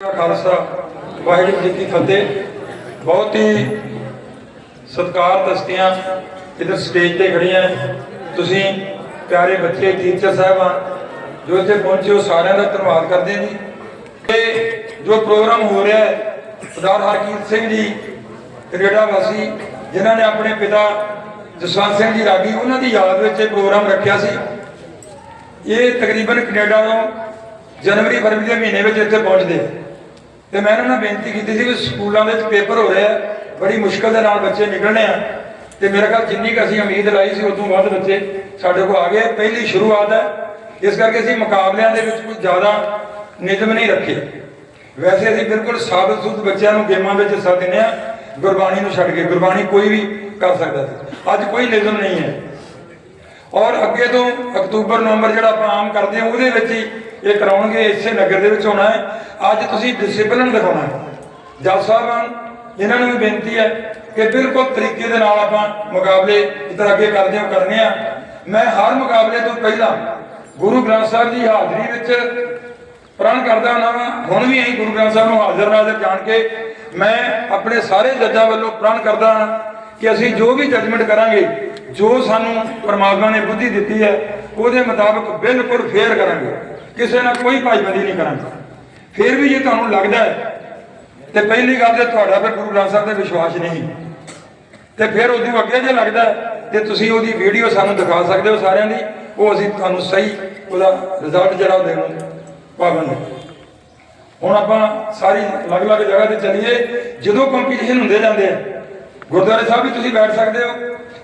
ਦਾ ਖਾਲਸਾ, ਵਾਹਿਗੁਰੂ ਜੀ ਕੀ ਫਤਿਹ। ਬਹੁਤ ਹੀ ਸਤਿਕਾਰ ਦਸਤੀਆਂ ਇਧਰ ਸਟੇਜ ਤੇ ਖੜੀਆਂ ਤੁਸੀਂ ਪਿਆਰੇ ਬੱਚੇ ਟੀਚਰ ਸਾਹਿਬਾਨ ਜੋ ਇੱਥੇ ਪਹੁੰਚੇ ਹੋ ਸਾਰਿਆਂ ਦਾ ਧੰਨਵਾਦ ਕਰਦੇ ਹਾਂ ਜੀ। ਇਹ ਜੋ ਪ੍ਰੋਗਰਾਮ ਹੋ ਰਿਹਾ ਹੈ, ਸਰਦਾਰ ਹਰਕੀਰਤ ਸਿੰਘ ਜੀ ਕੈਨੇਡਾ ਵਾਸੀ, ਜਿਨ੍ਹਾਂ ਨੇ ਆਪਣੇ ਪਿਤਾ ਜਸਵੰਤ ਸਿੰਘ ਜੀ ਰਾਗੀ, ਉਹਨਾਂ ਦੀ ਯਾਦ ਵਿੱਚ ਇਹ ਪ੍ਰੋਗਰਾਮ ਰੱਖਿਆ ਸੀ। ਇਹ ਤਕਰੀਬਨ ਕੈਨੇਡਾ ਤੋਂ ਜਨਵਰੀ ਫਰਵਰੀ ਦੇ ਮਹੀਨੇ ਵਿੱਚ ਇੱਥੇ ਪਹੁੰਚਦੇ ਤੇ ਮੈਂ ਇਹਨਾਂ ਨਾਲ ਬੇਨਤੀ ਕੀਤੀ ਸੀ ਕਿ ਸਕੂਲਾਂ ਦੇ ਵਿੱਚ ਪੇਪਰ ਹੋ ਰਿਹਾ ਬੜੀ ਮੁਸ਼ਕਲ ਦੇ ਨਾਲ ਬੱਚੇ ਨਿਕਲਣੇ ਆ। ਤੇ ਮੇਰੇ ਖਿਆਲ ਜਿੰਨੀ ਕੁ ਅਸੀਂ ਉਮੀਦ ਲਾਈ ਸੀ, ਉਦੋਂ ਵੱਧ ਬੱਚੇ ਸਾਡੇ ਕੋਲ ਆ ਗਏ। ਪਹਿਲੀ ਸ਼ੁਰੂਆਤ ਹੈ, ਇਸ ਕਰਕੇ ਅਸੀਂ ਮੁਕਾਬਲਿਆਂ ਦੇ ਵਿੱਚ ਕੋਈ ਜ਼ਿਆਦਾ ਨਿਯਮ ਨਹੀਂ ਰੱਖੇ। ਵੈਸੇ ਅਸੀਂ ਬਿਲਕੁਲ ਸਾਬਤ ਸੁਧ ਬੱਚਿਆਂ ਨੂੰ ਗੇਮਾਂ ਵਿੱਚ ਹਿੱਸਾ ਦਿੰਦੇ ਆ ਗੁਰਬਾਣੀ ਨੂੰ ਛੱਡ ਕੇ, ਗੁਰਬਾਣੀ ਕੋਈ ਵੀ ਕਰ ਸਕਦਾ ਸੀ। ਅੱਜ ਕੋਈ ਨਿਯਮ ਨਹੀਂ ਹੈ। ਔਰ ਅੱਗੇ ਤੋਂ ਅਕਤੂਬਰ, ਨਵੰਬਰ ਜਿਹੜਾ ਆਪਾਂ ਆਮ ਕਰਦੇ ਹਾਂ, ਉਹਦੇ ਵਿੱਚ ਹੀ ਇਹ ਕਰਾਉਣਗੇ, ਇਸੇ ਨਗਰ ਦੇ ਵਿੱਚ ਹੋਣਾ ਹੈ। ਅੱਜ ਤੁਸੀਂ ਡਿਸਪਲਿਨ ਦਿਖਾਉਣਾ ਹੈ। ਜੱਜ ਸਾਹਿਬਾਨ, ਇਹਨਾਂ ਨੂੰ ਵੀ ਬੇਨਤੀ ਹੈ ਕਿ ਬਿਲਕੁਲ ਤਰੀਕੇ ਦੇ ਨਾਲ ਆਪਾਂ ਮੁਕਾਬਲੇ ਜਿੱਦਾਂ ਅੱਗੇ ਕਰਦੇ ਹਾਂ, ਕਰਨੇ ਆ ਮੈਂ ਹਰ ਮੁਕਾਬਲੇ ਤੋਂ ਪਹਿਲਾਂ ਗੁਰੂ ਗ੍ਰੰਥ ਸਾਹਿਬ ਦੀ ਹਾਜ਼ਰੀ ਵਿੱਚ ਪ੍ਰਣ ਕਰਦਾ ਹਾਂ ਮੈਂ ਹੁਣ ਵੀ ਅਸੀਂ ਗੁਰੂ ਗ੍ਰੰਥ ਸਾਹਿਬ ਨੂੰ ਹਾਜ਼ਰ ਨਾਜ਼ਰ ਜਾਣ ਕੇ ਮੈਂ ਆਪਣੇ ਸਾਰੇ ਜੱਜਾਂ ਵੱਲੋਂ ਪ੍ਰਣ ਕਰਦਾ ਹਾਂ ਕਿ ਅਸੀਂ ਜੋ ਵੀ ਜੱਜਮੈਂਟ ਕਰਾਂਗੇ ਜੋ ਸਾਨੂੰ ਪਰਮਾਤਮਾ ਨੇ ਬੁੱਧੀ ਦਿੱਤੀ ਹੈ, ਉਹਦੇ ਮੁਤਾਬਕ ਬਿਲਕੁਲ ਫੇਅਰ ਕਰਾਂਗੇ। ਕਿਸੇ ਨਾਲ ਕੋਈ ਭਾਈਬੰਦੀ ਨਹੀਂ ਕਰਾਂਗੇ। ਫਿਰ ਵੀ ਜੇ ਤੁਹਾਨੂੰ ਲੱਗਦਾ ਹੈ, ਤੇ ਪਹਿਲੀ ਗੱਲ ਤੇ ਤੁਹਾਡਾ ਫਿਰ ਗੁਰੂ ਗ੍ਰੰਥ ਸਾਹਿਬ ਤੇ ਵਿਸ਼ਵਾਸ ਨਹੀਂ। ਤੇ ਫਿਰ ਉਦੋਂ ਅੱਗੇ ਜੇ ਲੱਗਦਾ ਹੈ, ਤੇ ਤੁਸੀਂ ਉਹਦੀ ਵੀਡੀਓ ਸਾਨੂੰ ਦਿਖਾ ਸਕਦੇ ਹੋ ਸਾਰਿਆਂ ਦੀ। ਉਹ ਅਸੀਂ ਤੁਹਾਨੂੰ ਸਹੀ ਉਹਦਾ ਰਿਜ਼ਲਟ ਜਿਹੜਾ ਉਹ ਦੇਣ ਨੂੰ ਪਾਵਾਂਗੇ। ਹੁਣ ਆਪਾਂ ਸਾਰੀ ਅਲੱਗ-ਅਲੱਗ ਜਗ੍ਹਾ ਤੇ ਚੱਲੀਏ। ਜਦੋਂ ਕੰਪੀਟੀਸ਼ਨ ਹੁੰਦੇ ਜਾਂਦੇ ਆ ਗੁਰਦੁਆਰੇ ਸਾਹਿਬ ਵੀ ਤੁਸੀਂ ਬੈਠ ਸਕਦੇ ਹੋ।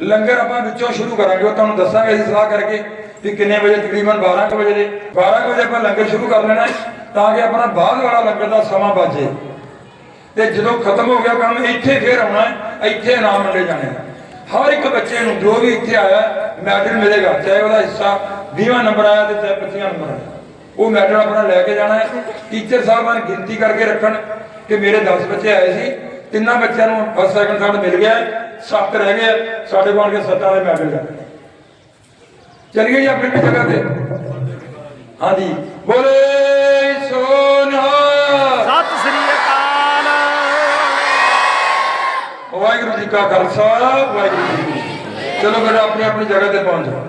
ਲੰਗਰ ਆਪਾਂ ਵਿੱਚੋਂ ਸ਼ੁਰੂ ਕਰਾਂਗੇ, ਉਹ ਤੁਹਾਨੂੰ ਦੱਸਾਂਗੇ ਅਸੀਂ ਸਲਾਹ ਕਰਕੇ ਕਿ ਕਿੰਨੇ ਵਜੇ, ਤਕਰੀਬਨ 12 ਕੁ ਵਜੇ ਦੇ 12 ਕੁ ਵਜੇ ਆਪਾਂ ਲੰਗਰ ਸ਼ੁਰੂ ਕਰ ਲੈਣਾ ਤਾਂ ਕਿ ਆਪਣਾ ਬਾਅਦ ਵਾਲਾ ਲੰਗਰ ਦਾ ਸਮਾਂ ਬਚੇ ਤੇ ਜਦੋਂ ਖਤਮ ਹੋ ਗਿਆ ਕੰਮ, ਇੱਥੇ ਫੇਰ ਆਉਣਾ ਇੱਥੇ ਇਨਾਮ ਵੰਡੇ ਜਾਣੇ ਹਰ ਇੱਕ ਬੱਚੇ ਨੂੰ ਜੋ ਵੀ ਇੱਥੇ ਆਇਆ, ਮੈਡਲ ਮਿਲੇਗਾ, ਚਾਹੇ ਉਹਦਾ ਹਿੱਸਾ 20ਵਾਂ ਨੰਬਰ ਆਇਆ ਤੇ ਚਾਹੇ 25ਵਾਂ ਨੰਬਰ ਆਇਆ। ਉਹ ਮੈਡਲ ਆਪਣਾ ਲੈ ਕੇ ਜਾਣਾ ਹੈ। ਟੀਚਰ ਸਾਹਿਬਾਨ ਗਿਣਤੀ ਕਰਕੇ ਰੱਖਣ ਕਿ ਮੇਰੇ 10 ਬੱਚੇ ਆਏ ਸੀ ਤਿੰਨਾਂ ਬੱਚਿਆਂ ਨੂੰ ਫਸਟ ਸੈਕੰਡ ਥਰਡ ਮਿਲ ਗਿਆ ਸੱਤ ਰਹਿ ਗਏ ਸਾਡੇ ਕੋਲ ਕੇ ਸੱਤਾਂ ਦੇ ਮੈਡਲ ਜਾ ਚਲੀਏ ਜੀ ਆਪਣੀ ਜਗ੍ਹਾ ਤੇ। ਹਾਂਜੀ। ਬੋਲੇ ਸੋਨਾ। ਸਤਿ ਸ੍ਰੀ ਅਕਾਲ। ਵਾਹਿਗੁਰੂ ਜੀ ਕਾ ਖਾਲਸਾ ਵਾਹਿਗੁਰੂ ਜੀ। ਚਲੋ ਫਿਰ ਆਪਣੀ ਆਪਣੀ ਜਗ੍ਹਾ ਤੇ ਪਹੁੰਚ ਜਾਓ।